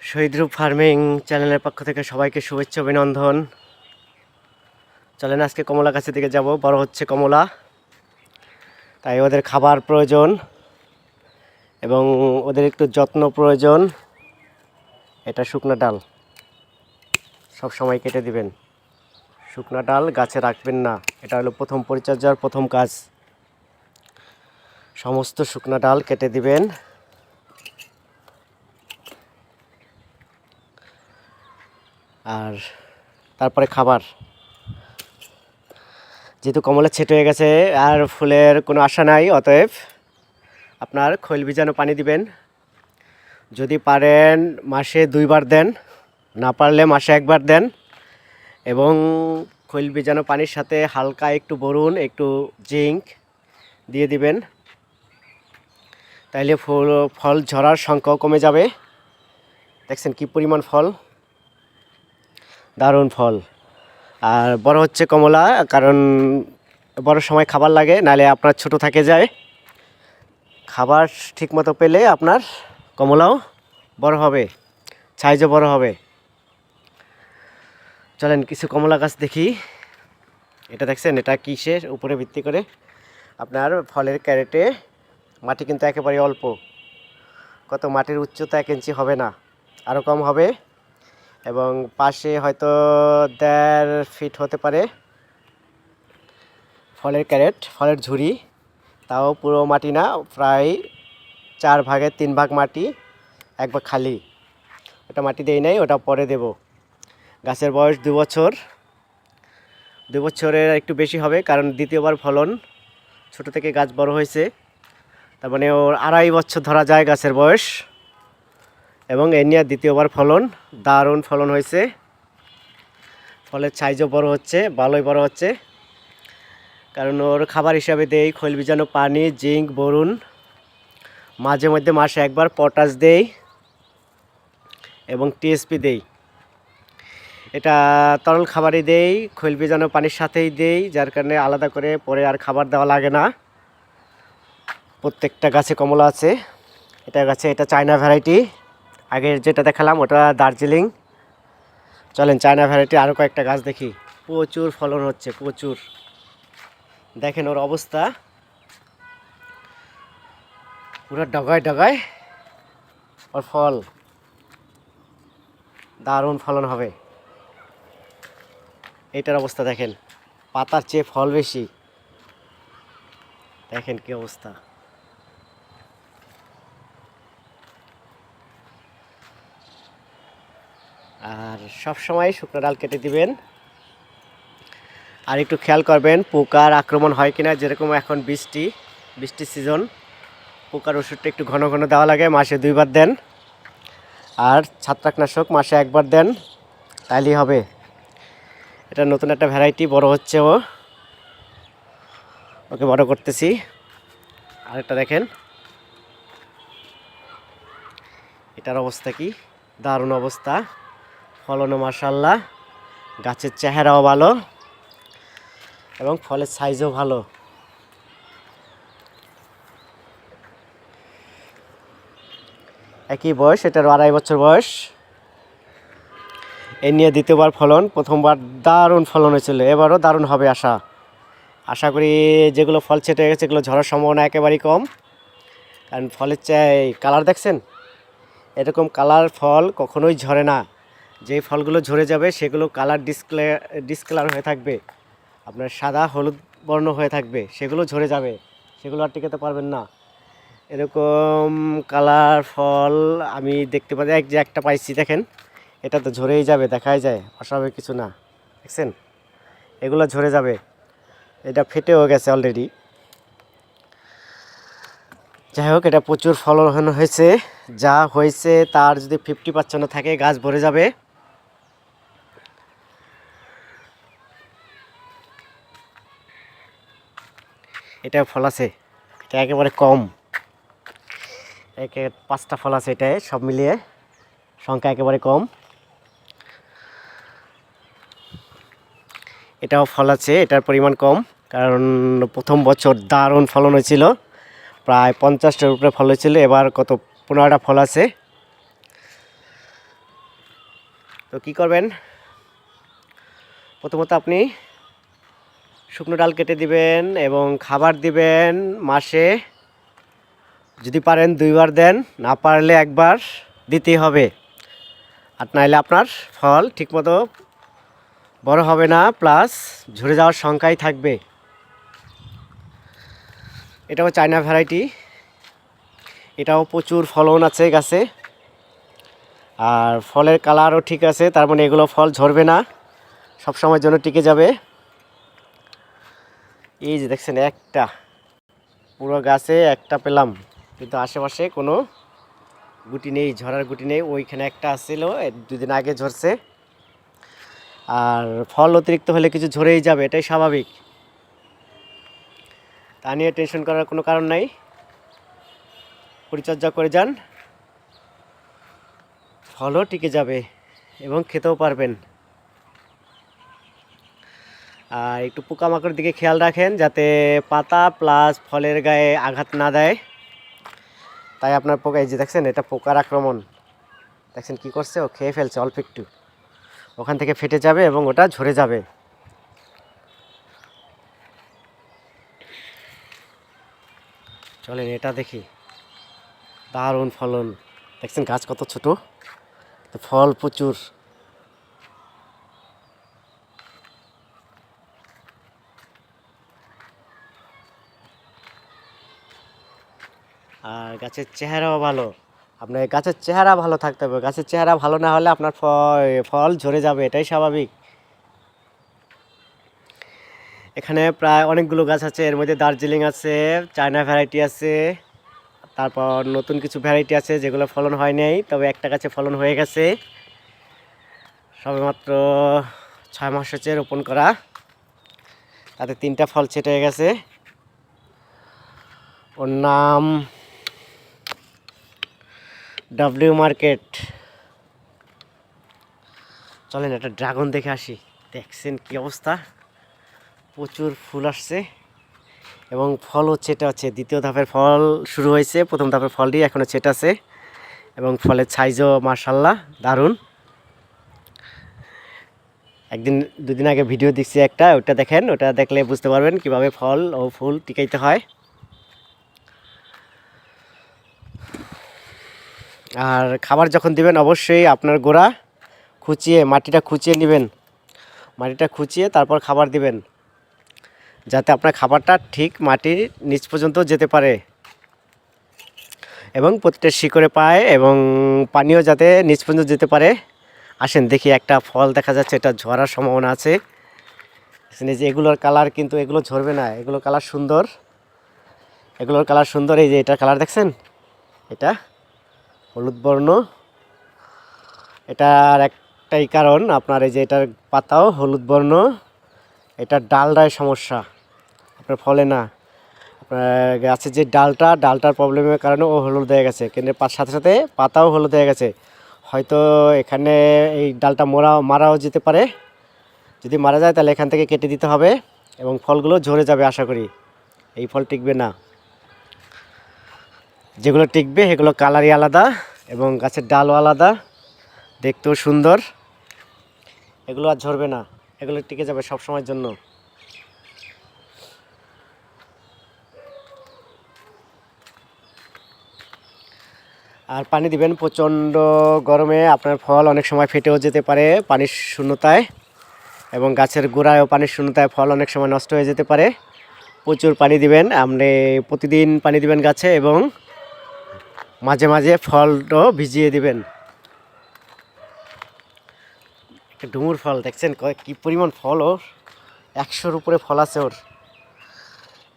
শহীদরূপ farming চ্যানেলের পক্ষ থেকে সবাইকে শুভেচ্ছা, অভিনন্দন। চলেন আজকে কমলা গাছের দিকে যাব, বড় হচ্ছে কমলা। তাই ওদের খাবার প্রয়োজন এবং ওদের একটু যত্ন প্রয়োজন। এটা শুকনো ডাল। সব সময় কেটে দিবেন। শুকনো ডাল গাছে রাখবেন না। এটা হলো প্রথম পরিচর্যার প্রথম কাজ। সমস্ত শুকনো ডাল কেটে দিবেন। আর তারপরে খাবার। যেহেতু কমলা ছেট হয়ে গেছে, আর ফুলের কোনো আশা নাই, অতএব আপনার খৈল ভিজানো পানি দিবেন। যদি পারেন মাসে দুইবার দেন, না পারলে মাসে একবার দেন, এবং খৈল ভিজানো পানির সাথে হালকা একটু বরুন একটু জিঙ্ক দিয়ে দিবেন। তাইলে ফুল, ফল ঝরার সংখ্যাও কমে যাবে। দেখছেন কি পরিমাণ ফল? দারুণ ফল। আর বড় হচ্ছে কমলা, কারণ বড় সময় খাবার লাগে, নালে আপনার ছোট থাকে যায়। খাবার ঠিকমতো পেলে আপনার কমলাও বড় হবে সাইজও বড় হবে। চলেন কিছু কমলা গাছ দেখি। এটা দেখছেন, এটা কিসের? উপরে ভিত্তি করে আপনার ফলের ক্যারেটে মাটি কিন্তু একেবারে অল্প। কত মাটির উচ্চতা এক ইঞ্চি হবে না আরও কম হবে। এবং পাশে হয়তো দেড় ফিট হতে পারে। ফলের ক্যারেট, ফলের ঝুড়ি, তাও পুরো মাটি না, প্রায় চার ভাগের তিন ভাগ মাটি, এক ভাগ খালি। ওটা মাটি দেই নাই, ওটা পরে দেব। গাছের বয়স দু বছর। দু বছরের একটু বেশি হবে, কারণ দ্বিতীয়বার ফলন। ছোট থেকে গাছ বড় হয়েছে। তার মানে ওর আড়াই বছর ধরা যায় গাছের বয়স। এবং এ নিয়ে দ্বিতীয়বার ফলন, দারুণ ফলন হয়েছে। ফলের সাইজও বড় হচ্ছে, ভালোই বড় হচ্ছে। কারণ ওর খাবার হিসাবে দেই, খৈল বীজাণু, পানি, জিঙ্ক বরুন মাঝে মধ্যে মাসে একবার পটাশ দেই এবং টিএসপি দেই। এটা তরল খাবারই দেই, খৈল বীজাণু পানির সাথেই দেই, যার কারণে আলাদা করে পরে আর খাবার দেওয়া লাগে না। প্রত্যেকটা গাছে কমলা আছে। এটা গাছে, এটা চায়না ভ্যারাইটি আগে যেটা দেখালাম ওটা দার্জিলিং। চলেন, চায়না ভ্যারাইটি আরও কয়েকটা গাছ দেখি। প্রচুর ফলন হচ্ছে, প্রচুর। দেখেন ওর অবস্থা। পুরো ডগায় ডগায় ওর ফল। দারুণ ফলন হবে। এটার অবস্থা দেখেন, পাতার চেয়ে ফল বেশি। দেখেন কি অবস্থা। আর সব সময় শুকনো ডাল কেটে দিবেন। আর একটু খেয়াল করবেন, পোকার আক্রমণ হয় কিনা, যেরকম এখন বৃষ্টি বৃষ্টির সিজন পোকার ওষুধটা একটু ঘন ঘন দেওয়া লাগে, মাসে দুইবার দেন। আর ছত্রাকনাশক মাসে একবার দেন, তাইলেই হবে। এটা নতুন একটা ভ্যারাইটি বড় হচ্ছে ও। ওকে বড় করতেছি। আরেকটা দেখেন। এটার অবস্থা কি? দারুণ অবস্থা। ফলনও মাসাল্লাহ গাছের চেহারাও ভালো এবং ফলের সাইজও ভালো। একই বয়স এটারও আড়াই বছর বয়স। এ নিয়ে দ্বিতীয়বার ফলন, প্রথমবার দারুণ ফলন হয়েছিল, এবারও দারুণ হবে আশা। আশা করি যেগুলো ফল ছেটে গেছে, এগুলো ঝরার সম্ভাবনা একেবারেই কম। কারণ ফলের চাই কালার দেখছেন? এরকম কালার ফল কখনোই ঝরে না। যে ফলগুলো ঝরে যাবে সেগুলো কালার ডিসপ্লে ডিসকালার হয়ে থাকবে। আপনার সাদা, হলুদ বর্ণ হয়ে থাকবে, সেগুলো ঝরে যাবে। সেগুলো আর টিকাতে পারবেন না। এরকম কালার ফল আমি দেখতে পাচ্ছি এক যে একটা পাইছি, দেখেন। এটা তো ঝরেই যাবে, দেখাই যায়, অস্বাভাবিক কিছু না। দেখছেন? এগুলো ঝরে যাবে। এটা ফেটেও গেছে অলরেডি যাই হোক, এটা প্রচুর ফলন হয়েছে। যা হয়েছে, তার যদি ফিফটি পার্সেন্ট থাকে, গাছ ভরে যাবে। এটা ফল আছে, এটা একেবারে কম। একে পাঁচটা ফল আছে এটায়, সব মিলিয়ে সংখ্যা একেবারে কম। এটাও ফল আছে, এটার পরিমাণ কম, কারণ প্রথম বছর দারুণ ফলন হয়েছিল, প্রায় পঞ্চাশটার উপরে ফল হয়েছিল, এবার কত পনেরোটা ফল আছে। তো কি করবেন? প্রথমত আপনি শুকনো ডাল কেটে দিবেন এবং খাবার দিবেন মাসে। যদি পারেন দুইবার দেন, না পারলে একবার দিতেই হবে। আর নাইলে আপনার ফল ঠিকমতো বড় হবে না, প্লাস ঝরে যাওয়ার সংখ্যাই থাকবে। এটাও চায়না ভ্যারাইটি। এটাও প্রচুর ফলন আছে গাছে। আর ফলের কালারও ঠিক আছে, তার মানে এগুলো ফল ঝরবে না। সব সময়ের জন্য টিকে যাবে। এই যে দেখছেন, একটা। পুরো গাছে একটা পেলাম। কিন্তু আশেপাশে কোনো গুটি নেই ঝরার গুটি নেই। ওইখানে একটা আসছিল দুদিন আগে ঝরছে। আর ফল অতিরিক্ত হলে কিছু ঝরেই যাবে, এটাই স্বাভাবিক। তা নিয়ে টেনশন করার কোনো কারণ নাই। পরিচর্যা করে যান। ফলও টিকে যাবে এবং খেতেও পারবেন। আর একটু পোকামাকড়ের দিকে খেয়াল রাখেন যাতে পাতা প্লাস ফলের গায়ে আঘাত না দেয়। তাই আপনার পোকা, এই যে দেখছেন, এটা পোকার আক্রমণ। দেখছেন কি করছে? ও খেয়ে ফেলছে, অল্প একটু। ওখান থেকে ফেটে যাবে এবং ওটা ঝরে যাবে। চলেন, এটা দেখি। দারুণ ফলন। দেখছেন গাছ কত ছোট? ফল প্রচুর। আর গাছের চেহারাও ভালো। আপনার গাছের চেহারা ভালো থাকতে হবে। গাছের চেহারা ভালো না হলে আপনার ফল ঝরে যাবে, এটাই স্বাভাবিক। এখানে প্রায় অনেকগুলো গাছ আছে। এর মধ্যে দার্জিলিং আছে, চায়না ভ্যারাইটি আছে, তারপর নতুন কিছু ভ্যারাইটি আছে যেগুলো ফলন হয় নাই, তবে একটা গাছে ফলন হয়ে গেছে। সবেমাত্র ছয় মাস হচ্ছে রোপণ করা। তাতে তিনটা ফল ছেটে গেছে। ওর নাম ডাব্লিউ মার্কেট চলেন একটা ড্রাগন দেখে আসি। দেখছেন কি অবস্থা? প্রচুর ফুল আসছে এবং ফলও ছেটা আছে দ্বিতীয় ধাপের ফল শুরু হয়েছে। প্রথম ধাপের ফলটি এখনও ছেটাছে এবং ফলের সাইজও মার্শাল্লাহ দারুণ। একদিন, দুদিন আগে ভিডিও দেখছি একটা, ওটা দেখেন, ওটা দেখলে বুঝতে পারবেন কীভাবে ফল ও ফুল টিকাইতে হয়। আর খাবার যখন দিবেন, অবশ্যই আপনার গোড়া খুঁচিয়ে, মাটিটা খুঁচিয়ে নেবেন। মাটিটা খুঁচিয়ে তারপর খাবার দিবেন, যাতে আপনার খাবারটা ঠিক মাটির নিচ পর্যন্ত যেতে পারে। এবং প্রতিটা শিকড়ে পায় এবং পানিও যাতে নিচ পর্যন্ত যেতে পারে। আসেন, দেখি একটা ফল দেখা যাচ্ছে, এটা ঝরার সম্ভাবনা আছে। যে এগুলোর কালার কিন্তু, এগুলো ঝরবে না এগুলো কালার সুন্দর। এগুলোর কালার সুন্দর, এই যে এটার কালার দেখছেন? এটা হলুদ বর্ণ। এটার একটাই কারণ, আপনার এই যে এটার পাতাও হলুদ বর্ণ। এটার ডালটায় সমস্যা, আপনার ফলে না। আপনার গাছের যে ডালটা, ডালটার প্রবলেমের কারণে ও হলুদ হয়ে গেছে। কিন্তু সাথে সাথে পাতাও হলুদ হয়ে গেছে। হয়তো এখানে এই ডালটা মরা, মারাও যেতে পারে। যদি মারা যায় তাহলে এখান থেকে কেটে দিতে হবে এবং ফলগুলো ঝরে যাবে আশা করি। এই ফল টিকবে না। যেগুলো টিকবে সেগুলো কালারই আলাদা এবং গাছের ডালও আলাদা। দেখতেও সুন্দর। এগুলো আর ঝরবে না। এগুলো টিকে যাবে সব সময়ের জন্য। আর পানি দিবেন প্রচণ্ড গরমে। আপনার ফল অনেক সময় ফেটেও যেতে পারে পানির শূন্যতায় এবং গাছের গোড়ায়ও পানির শূন্যতায় ফল অনেক সময় নষ্ট হয়ে যেতে পারে। প্রচুর পানি দিবেন। আপনি প্রতিদিন পানি দিবেন গাছে এবং মাঝে মাঝে ফলও ভিজিয়ে দিবেন। ডুমুর ফল, দেখছেন কি পরিমাণ ফল ওর। একশোর উপরে ফল আছে ওর।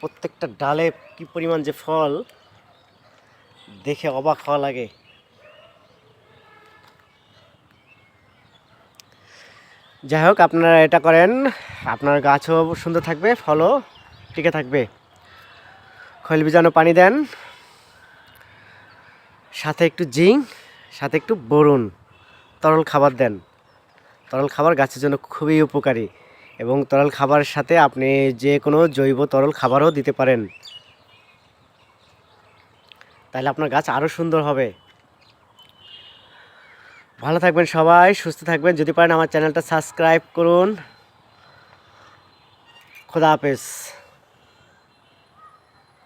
প্রত্যেকটা ডালে কি পরিমাণ যে ফল, দেখে অবাক হওয়া লাগে। যাই হোক, আপনারা এটা করেন, আপনার গাছও সুন্দর থাকবে, ফলও টিকে থাকবে। খৈল বীজাণু পানি দেন। সাথে একটু জিঙ্ক, সাথে একটু বরুণ। তরল খাবার দেন। তরল খাবার গাছের জন্য খুবই উপকারী এবং তরল খাবারের সাথে আপনি যে কোনো জৈব তরল খাবারও দিতে পারেন। তাহলে আপনার গাছ আরও সুন্দর হবে। ভালো থাকবেন সবাই, সুস্থ থাকবেন। যদি পারেন আমার চ্যানেলটা সাবস্ক্রাইব করুন। খোদা হাফেজ।